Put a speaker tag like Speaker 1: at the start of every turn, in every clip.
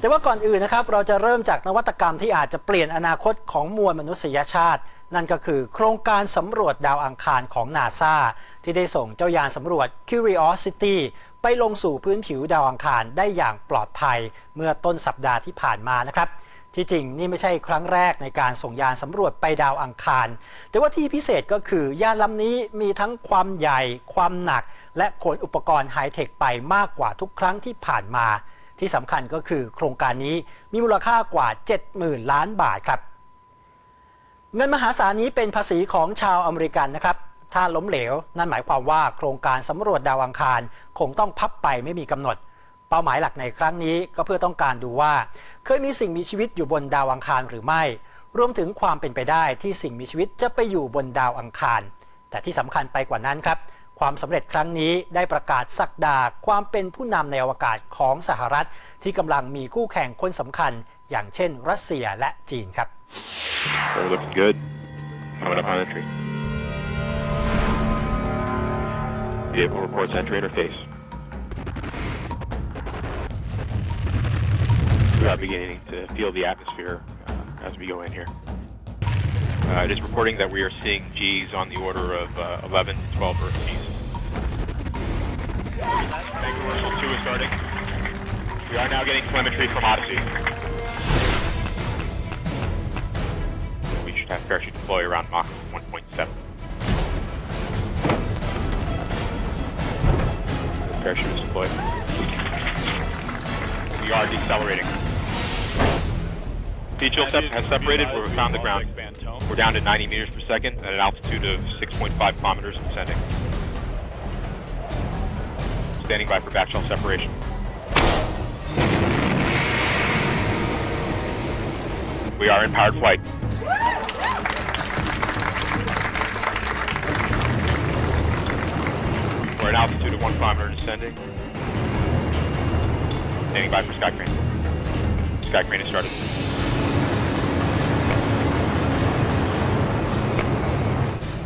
Speaker 1: แต่ว่าก่อนอื่นนะครับเราจะเริ่มจากนวัตกรรมที่อาจจะเปลี่ยนอนาคตของมวลมนุษยชาติ นั่นก็คือโครงการสำรวจดาวอังคารของนาซาที่ได้ส่งเจ้ายานสำรวจ Curiosity ไปลงสู่พื้นผิวดาวอังคารได้อย่างปลอดภัยเมื่อต้นสัปดาห์ที่ผ่านมานะครับที่จริงนี่ไม่ใช่ครั้งแรกในการส่งยานสำรวจไปดาวอังคาร แต่ว่าที่พิเศษก็คือยานลำนี้มีทั้งความใหญ่ ความหนัก และขนอุปกรณ์ไฮเทคไปมากกว่าทุกครั้งที่ผ่านมา ที่สำคัญก็คือโครงการนี้มีมูลค่ากว่า 70,000 ล้านบาทครับ เงินมหาศาลนี้เป็นภาษีของชาวอเมริกันนะครับ ถ้าล้มเหลว นั่นหมายความว่าโครงการสำรวจดาวอังคารคงต้องพับไปไม่มีกำหนด เป้าหมายหลักในครั้งนี้ก็เพื่อต้องการดูว่า เคยมีสิ่งมีชีวิตอยู่บนดาวอังคารหรือไม่ รวมถึงความเป็นไปได้ที่สิ่งมีชีวิตจะไปอยู่บนดาวอังคาร แต่ที่สำคัญไปกว่านั้นครับ ความสำเร็จครั้งนี้ได้ประกาศสักดาความเป็นผู้นำในอวกาศของสหรัฐ ที่กำลังมีคู่แข่งคนสำคัญ อย่างเช่น รัสเซียและจีนครับ
Speaker 2: Vehicle reports entry interface. We are beginning to feel the atmosphere uh, as we go in here. Uh, it is reporting that we are seeing G's on the order of uh, 11 to 12 Earth G's. Mega Reversal 2 is starting. We are now getting telemetry from Odyssey. We should have parachute deploy around Mach 1.7. The parachute is deployed. We are decelerating. Beach Hill sep- has separated we've found the ground. We're down to 90 meters per second at an altitude of 6.5 kilometers descending. Standing by for shell separation. We are in powered flight. We're at altitude of one kilometer descending. Standing by for sky crane. Sky crane has started.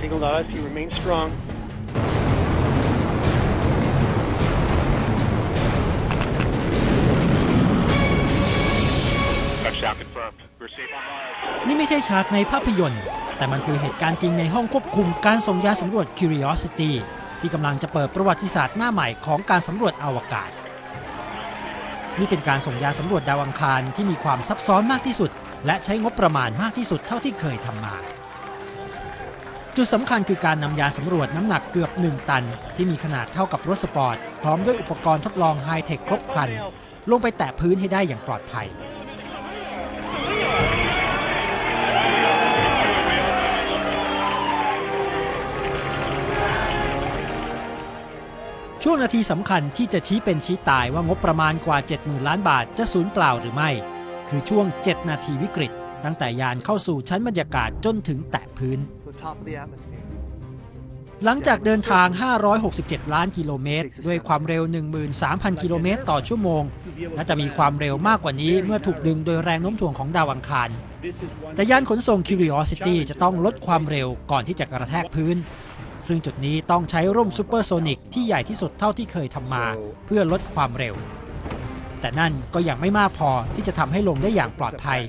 Speaker 3: To us, you remain strong.
Speaker 1: ช่ฉากในภาพยนตร์ แต่มันคือเหตุการณ์จริงในห้องควบคุมการส่งยานสำรวจ Curiosity ที่กำลังจะเปิดประวัติศาสตร์หน้าใหม่ของการสำรวจอวกาศ นี่เป็นการส่งยานสำรวจดาวอังคารที่มีความซับซ้อนมากที่สุด และใช้งบประมาณมากที่สุดเท่าที่เคยทำมา จุดสำคัญคือการนำยานสำรวจน้ำหนักเกือบ 1 ตัน ที่มีขนาดเท่ากับรถสปอร์ต พร้อมด้วยอุปกรณ์ทดลองไฮเทคครบครัน ลงไปแตะพื้นให้ได้อย่างปลอดภัย ช่วงนาทีสำคัญที่จะชี้เป็นชี้ตายว่างบประมาณกว่า 70,000 ล้านบาทจะสูญเปล่าหรือไม่ คือช่วง 7 นาทีวิกฤต ตั้งแต่ยานเข้าสู่ชั้นบรรยากาศจนถึงแตะพื้น หลังจากเดินทาง 567 ล้านกิโลเมตร ด้วยความเร็ว 13,000 กิโลเมตรต่อชั่วโมง และจะมีความเร็วมากกว่านี้เมื่อถูกดึงโดยแรงโน้มถ่วงของดาวอังคาร แต่ยานขนส่ง Curiosity จะต้องลดความเร็วก่อนที่จะกระแทกพื้น ซึ่งจุดนี้ต้องใช้ร่มซูเปอร์โซนิกที่ใหญ่ที่สุดเท่าที่เคยทำมา เพื่อลดความเร็ว แต่นั่นก็ยังไม่มากพอที่จะทำให้ลงได้อย่างปลอดภัย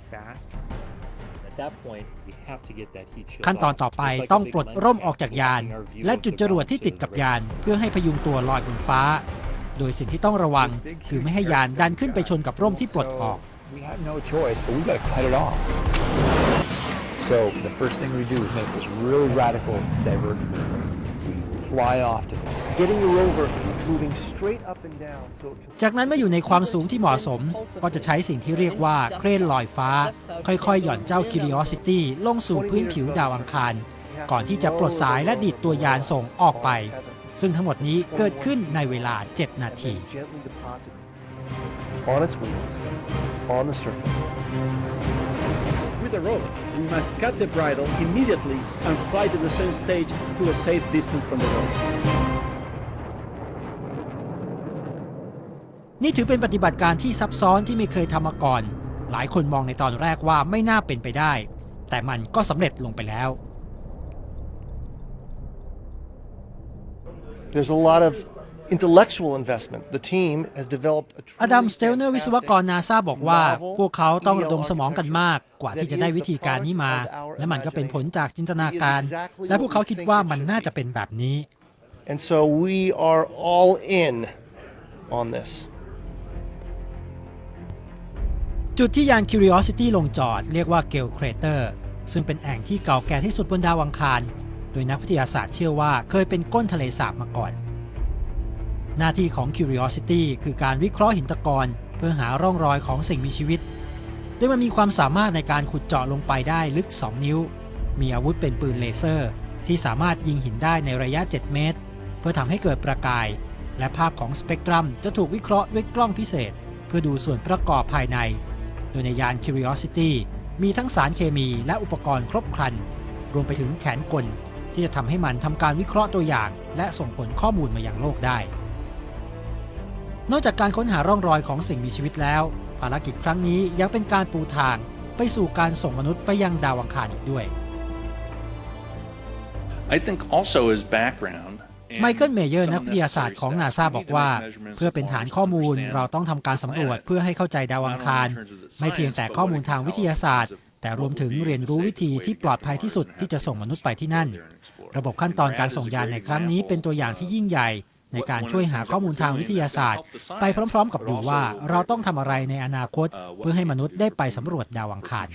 Speaker 4: At that point, we have to get that heat shield
Speaker 1: ขั้นตอน
Speaker 4: off.
Speaker 1: ต่อไป
Speaker 4: It's like a
Speaker 1: ต้อง
Speaker 4: big
Speaker 1: ปลด
Speaker 4: lens
Speaker 1: ร่ม
Speaker 4: cap
Speaker 1: ออกจากยาน
Speaker 4: blocking our view
Speaker 1: และ
Speaker 4: of
Speaker 1: จุด
Speaker 4: the
Speaker 1: จรวดที่
Speaker 4: ground
Speaker 1: ติดกับ
Speaker 4: state of
Speaker 1: ยาน เพื่อให้พยุงตัวลอยบนฟ้า โดยสิ่งที่ต้องระวังคือไม่ให้ยานดันขึ้นไปชนกับร่มที่ปลดออก
Speaker 5: We had no choice, but we got to cut it off. So the first thing we do is make this really radical divergent maneuver. We fly off to the
Speaker 6: Getting the rover moving straight up and down so it can
Speaker 1: จากนั้นเมื่ออยู่ในความสูงที่เหมาะสม ก็จะใช้สิ่งที่เรียกว่าเครนลอยฟ้า ค่อยๆ หย่อนเจ้า Curiosity ลงสู่พื้นผิวดาวอังคาร ก่อนที่จะปลดสายและดีดตัวยานส่งออกไป ซึ่งทั้งหมดนี้เกิดขึ้นในเวลา 7 นาที
Speaker 6: gently deposit on its wheels on the surface.
Speaker 3: With the rover, we must cut the bridle immediately and fly the descent stage to a safe distance from the rover.
Speaker 1: นี่ถือเป็นปฏิบัติการที่ซับซ้อนที่ไม่เคยทำมาก่อน หลายคนมองในตอนแรกว่าไม่น่าเป็นไปได้ แต่มันก็สำเร็จลงไปแล้ว
Speaker 6: There's a lot of intellectual investment. The team has developed a
Speaker 1: อดัม
Speaker 6: truly
Speaker 1: สเตลเนอร์วิศวกร
Speaker 6: fantastic
Speaker 1: นาซาบอกว่า
Speaker 6: novel
Speaker 1: พวกเขาต้องระดม
Speaker 6: EL
Speaker 1: สมองกันมากกว่าที่จะได้วิธีการนี้มา และมันก็เป็นผลจากจินตนาการ และพวกเขาคิดว่ามันน่าจะเป็นแบบนี้
Speaker 6: And so we are all in on this.
Speaker 1: จุดที่ยาน Curiosity ลงจอดเรียกว่า Gale Crater ซึ่งเป็นแอ่งที่เก่าแก่ที่สุดบนดาวอังคาร โดยนักวิทยาศาสตร์เชื่อว่าเคยเป็นก้นทะเลสาบมาก่อน หน้าที่ของ Curiosity คือการวิเคราะห์หินตะกอนเพื่อหาร่องรอยของสิ่งมีชีวิต โดยมันมีความสามารถในการขุดเจาะลงไปได้ลึก 2 นิ้ว มีอาวุธเป็นปืนเลเซอร์ ที่สามารถยิงหินได้ในระยะ 7 เมตร เพื่อทำให้เกิดประกาย และภาพของสเปกตรัมจะถูกวิเคราะห์ด้วยกล้องพิเศษ เพื่อดูส่วนประกอบภายใน โดยในยาน Curiosity มีทั้งสารเคมีและอุปกรณ์ครบครัน รวมไปถึงแขนกลที่จะทำให้มันทำการวิเคราะห์ตัวอย่าง และส่งผลข้อมูลมายังโลกได้ นอกจากการค้นหาร่องรอยของสิ่งมีชีวิตแล้ว ภารกิจครั้งนี้ยังเป็นการปูทางไปสู่การส่งมนุษย์ไปยังดาวอังคารอีกด้วย
Speaker 7: I think also as background
Speaker 1: ไมเคิลเมเยอร์นักวิทยาศาสตร์ของนาซาบอกว่า เพื่อเป็นฐานข้อมูลเราต้องทำการสำรวจเพื่อให้เข้าใจดาวอังคาร ไม่เพียงแต่ข้อมูลทางวิทยาศาสตร์ แต่รวมถึงเรียนรู้วิธีที่ปลอดภัยที่สุดที่จะส่งมนุษย์ไปที่นั่น ระบบขั้นตอนการส่งยานในครั้งนี้เป็นตัวอย่างที่ยิ่งใหญ่ ในการช่วยหาข้อมูลทางวิทยาศาสตร์ ไปพร้อมๆ กับดูว่าเราต้องทำอะไรในอนาคต เพื่อให้มนุษย์ได้ไปสำรวจดาวอังคาร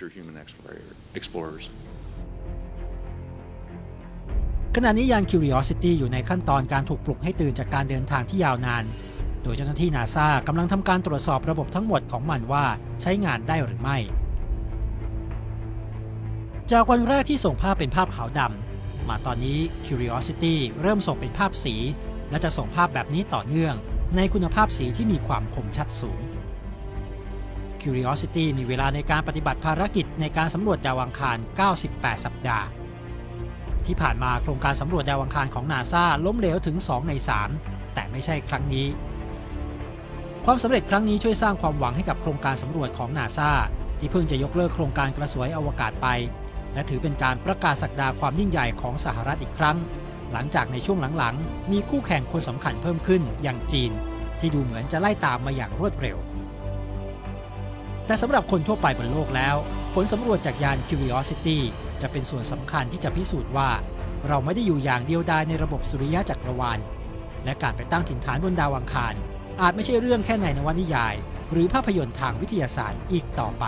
Speaker 1: ขณะนี้ยาน Curiosity อยู่ในขั้นตอนการถูกปลุกให้ตื่นจากการเดินทางที่ยาวนาน โดยเจ้าหน้าที่นาซากำลังทำการตรวจสอบระบบทั้งหมดของมันว่าใช้งานได้หรือไม่ จากวันแรกที่ส่งภาพเป็นภาพขาวดำมาตอนนี้ Curiosity เริ่มส่งเป็นภาพสี และจะส่งภาพแบบนี้ต่อเนื่องในคุณภาพสีที่มีความคมชัดสูง Curiosity มีเวลาในการปฏิบัติภารกิจในการสำรวจดาวอังคาร 98 สัปดาห์ ที่ผ่านมาโครงการสำรวจดาวอังคารของนาซาล้มเหลวถึง 2 ใน 3 แต่ไม่ใช่ครั้งนี้ ความสำเร็จครั้งนี้ช่วยสร้างความหวังให้กับโครงการสำรวจของนาซาที่เพิ่งจะยกเลิกโครงการกระสวยอวกาศไป และถือเป็นการประกาศสักดาความยิ่งใหญ่ของสหรัฐอีกครั้ง หลังจากในช่วงหลังๆ มีคู่แข่งคนสำคัญเพิ่มขึ้นอย่างจีน ที่ดูเหมือนจะไล่ตามมาอย่างรวดเร็ว แต่สำหรับคนทั่วไปบนโลกแล้ว ผลสำรวจจากยาน Curiosity จะเป็นส่วนสำคัญที่จะพิสูจน์ว่า เราไม่ได้อยู่อย่างเดียวดายในระบบสุริยะจักรวาล และการไปตั้งถิ่นฐานบนดาวอังคาร อาจไม่ใช่เรื่องแค่ในนวนิยาย หรือภาพยนตร์ทางวิทยาศาสตร์อีกต่อไป